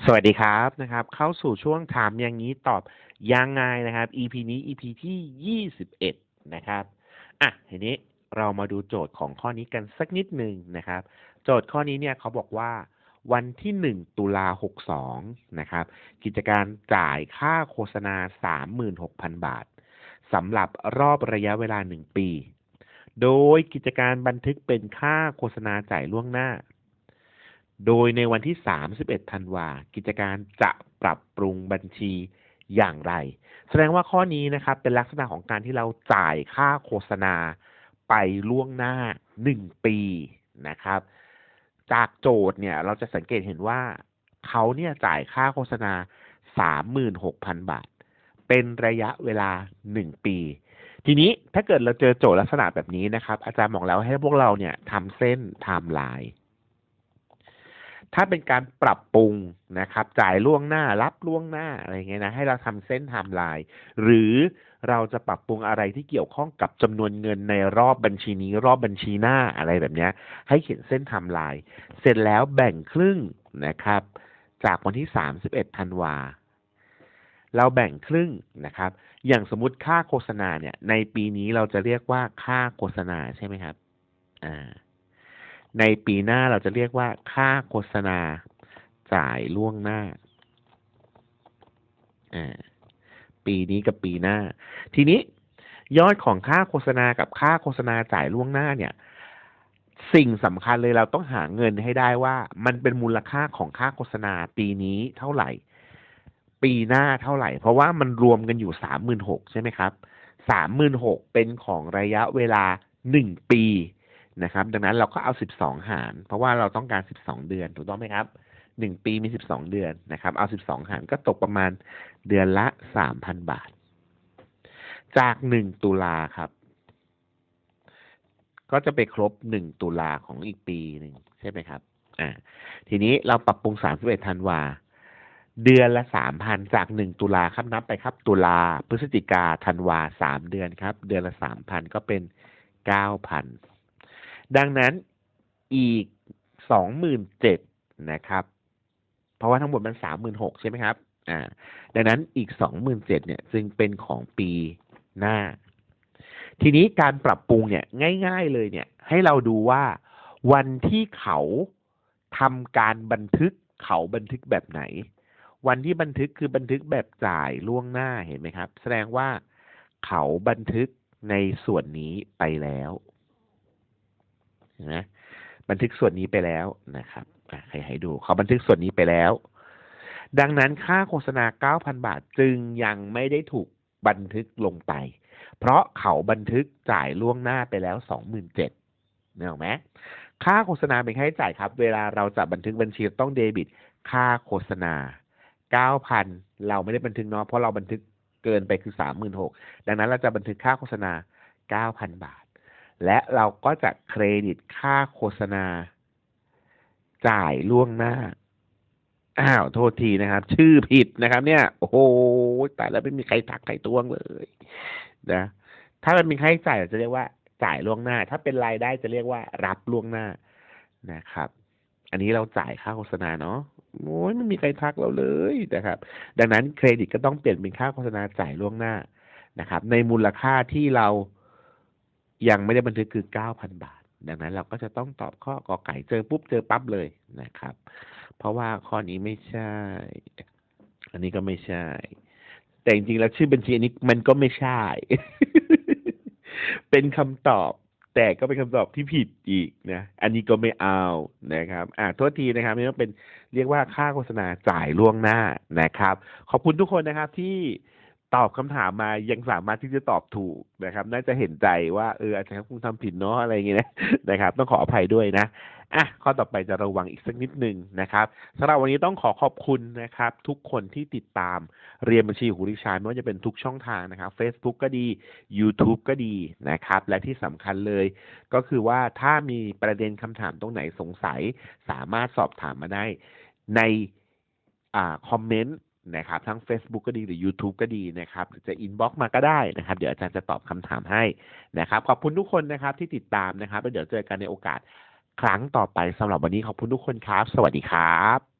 สวัสดีครับนะครับ เข้าสู่ช่วงถามอย่างนี้ตอบยังไงนะครับ EP นี้ EP ที่ 21 นะครับอะทีนี้เรามาดูโจทย์ของข้อนี้กันสักนิดหนึ่งนะครับ โจทย์ข้อนี้เนี่ยเขาบอกว่า วันที่ 1 ตุลา62 นะครับ กิจการจ่ายค่าโฆษณา 36,000 บาทสำหรับรอบระยะเวลา 1 ปี โดยกิจการบันทึกเป็นค่าโฆษณาจ่ายล่วงหน้า โดยในวันที่ 31 ธันวากิจการจะปรับปรุงบัญชีอย่างไร แสดงว่าข้อนี้นะครับเป็นลักษณะของการที่เราจ่ายค่าโฆษณาไปล่วงหน้า 1 ปีนะครับ จากโจทย์เนี่ยเราจะสังเกตเห็นว่าเขาเนี่ยจ่ายค่าโฆษณา 36,000 บาท เป็นระยะเวลา 1 ปี ทีนี้ถ้าเกิดเราเจอโจทย์ลักษณะแบบนี้นะครับ อาจารย์บอกแล้วให้พวกเราเนี่ยทำเส้นไทม์ไลน์ ถ้าเป็นการปรับปรุงนะครับ จ่ายล่วงหน้ารับล่วงหน้าอะไรเงี้ยนะให้เราทำเส้นไทม์ไลน์หรือเราจะปรับปรุงอะไรที่เกี่ยวข้องกับจำนวนเงินในรอบบัญชีนี้รอบบัญชีหน้าอะไรแบบเนี้ย ให้เขียนเส้นไทม์ไลน์เสร็จแล้วแบ่งครึ่งนะครับ จากวันที่ 31ธันวาเราแบ่งครึ่งนะครับ อย่างสมมติค่าโฆษณาเนี่ย ในปีนี้เราจะเรียกว่าค่าโฆษณาใช่ไหมครับ อ่า ในปีหน้าเราจะเรียกว่าค่าโฆษณาจ่ายล่วงหน้า ปีนี้กับปีหน้า ทีนี้ยอดของค่าโฆษณากับค่าโฆษณาจ่ายล่วงหน้าเนี่ย สิ่งสำคัญเลยเราต้องหาเงินให้ได้ว่า มันเป็นมูลค่าของค่าโฆษณาปีนี้เท่าไหร่ ปีหน้าเท่าไหร่ เพราะว่ามันรวมกันอยู่สามหมื่นหกใช่ไหมครับสามหมื่นหกเป็นของระยะเวลาหนึ่งปี นะครับ ดังนั้นเราก็เอาสิบสองหาร เพราะว่าเราต้องการสิบสองเดือน ถูกต้องไหมครับหนึ่งปีมีสิบสองเดือนนะครับ เอาสิบสองหารก็ตกประมาณเดือนละสามพันบาท จากหนึ่งตุลาครับ ก็จะไปครบหนึ่งตุลาของอีกปีหนึ่งใช่ไหมครับ อ่า ทีนี้เราปรับปรุงสามสิบเอ็ดธันวาเดือนละสามพันจากหนึ่งตุลาครับนับไปครับ ตุลาพฤศจิกาธันวาสามเดือนครับ เดือนละสามพันก็เป็นเก้าพัน ดังนั้นอีกสองหมื่นเจ็ดนะครับ เพราะว่าทั้งหมดมันสามหมื่นหกใช่ไหมครับ อ่า ดังนั้นอีกสองหมื่นเจ็ดเนี่ยจึงเป็นของปีหน้า ทีนี้การปรับปรุงเนี่ยง่าย ๆเลยเนี่ย ให้เราดูว่าวันที่เขาทำการบันทึกเขาบันทึกแบบไหน วันที่บันทึกคือบันทึกแบบจ่ายล่วงหน้าเห็นไหมครับ แสดงว่าเขาบันทึกในส่วนนี้ไปแล้ว นะบันทึกส่วนนี้ไปแล้วนะครับใครให้ดูเขาบันทึกส่วนนี้ไปแล้ว ดังนั้นค่าโฆษณา 9,000 บาทจึงยังไม่ได้ถูกบันทึกลงไป เพราะเขาบันทึกจ่ายล่วงหน้าไปแล้ว 27,000นึกออไหมค่าโฆษณาเป็นค่าใช้จ่ายครับ เวลาเราจะบันทึกบัญชีต้องเดบิต ค่าโฆษณา 9,000 เราไม่ได้บันทึกเนาะเพราะเราบันทึกเกินไปคือ 36,000ดังนั้นเราจะบันทึกค่าโฆษณา 9,000 บาท และเราก็จะเครดิตค่าโฆษณา จ่ายล่วงหน้า อ้าว โทษทีนะครับ ชื่อผิดนะครับ เนี่ย โอ้โหแต่แล้วไม่มีใครทักใครตวงเลยนะ ถ้ามันมีค่าใช้จ่ายเราจะเรียกว่า จ่ายล่วงหน้า ถ้าเป็นรายได้จะเรียกว่า รับล่วงหน้านะครับ อันนี้เราจ่ายค่าโฆษณาเนาะโอ้ยไม่มีใครทักเราเลยนะครับ ดังนั้นเครดิตก็ต้องเปลี่ยนเป็นค่าโฆษณาจ่ายล่วงหน้านะครับ ในมูลค่าที่เรา ยังไม่ได้บันทึกคือ 9,000 บาท ดังนั้นเราก็จะต้องตอบข้อกอไก่เจอปุ๊บเจอปั๊บเลยนะครับ เพราะว่าข้อนี้ไม่ใช่ อันนี้ก็ไม่ใช่ แต่จริงๆแล้วชื่อบัญชีอันนี้มันก็ไม่ใช่ เป็นคำตอบแต่ก็เป็นคำตอบที่ผิดอีกนะ อันนี้ก็ไม่เอานะครับ อ่าโทษทีนะครับนี่ต้องเป็นเรียกว่าค่าโฆษณาจ่ายล่วงหน้านะครับ ขอบคุณทุกคนนะครับที่ ตอบคำถามมายังสามารถที่จะตอบถูกนะครับ น่าจะเห็นใจว่าเอออาจารย์คงทำผิดเนาะอะไรอย่างเงี้ยนะนะครับ ต้องขออภัยด้วยนะอะข้อต่อไปจะระวังอีกสักนิดหนึ่งนะครับสำหรับวันนี้ต้องขอขอบคุณนะครับ ทุกคนที่ติดตามเรียนบัญชีหูริชายไม่ว่าจะเป็นทุกช่องทางนะครับ Facebook ก็ดี YouTube ก็ดีนะครับ และที่สำคัญเลย ก็คือว่าถ้ามีประเด็นคำถามตรงไหนสงสัย สามารถสอบถามมาได้ในอ่าคอมเมนต์ นะครับทั้ง Facebook ก็ดีหรือ YouTube ก็ดีนะครับหรือจะอินบ็อกมาก็ได้นะครับ เดี๋ยวอาจารย์จะตอบคำถามให้นะครับ ขอบคุณทุกคนนะครับที่ติดตามนะครับแล้วเดี๋ยวเจอกันในโอกาสครั้งต่อไปสำหรับวันนี้ขอบคุณทุกคนครับ สวัสดีครับ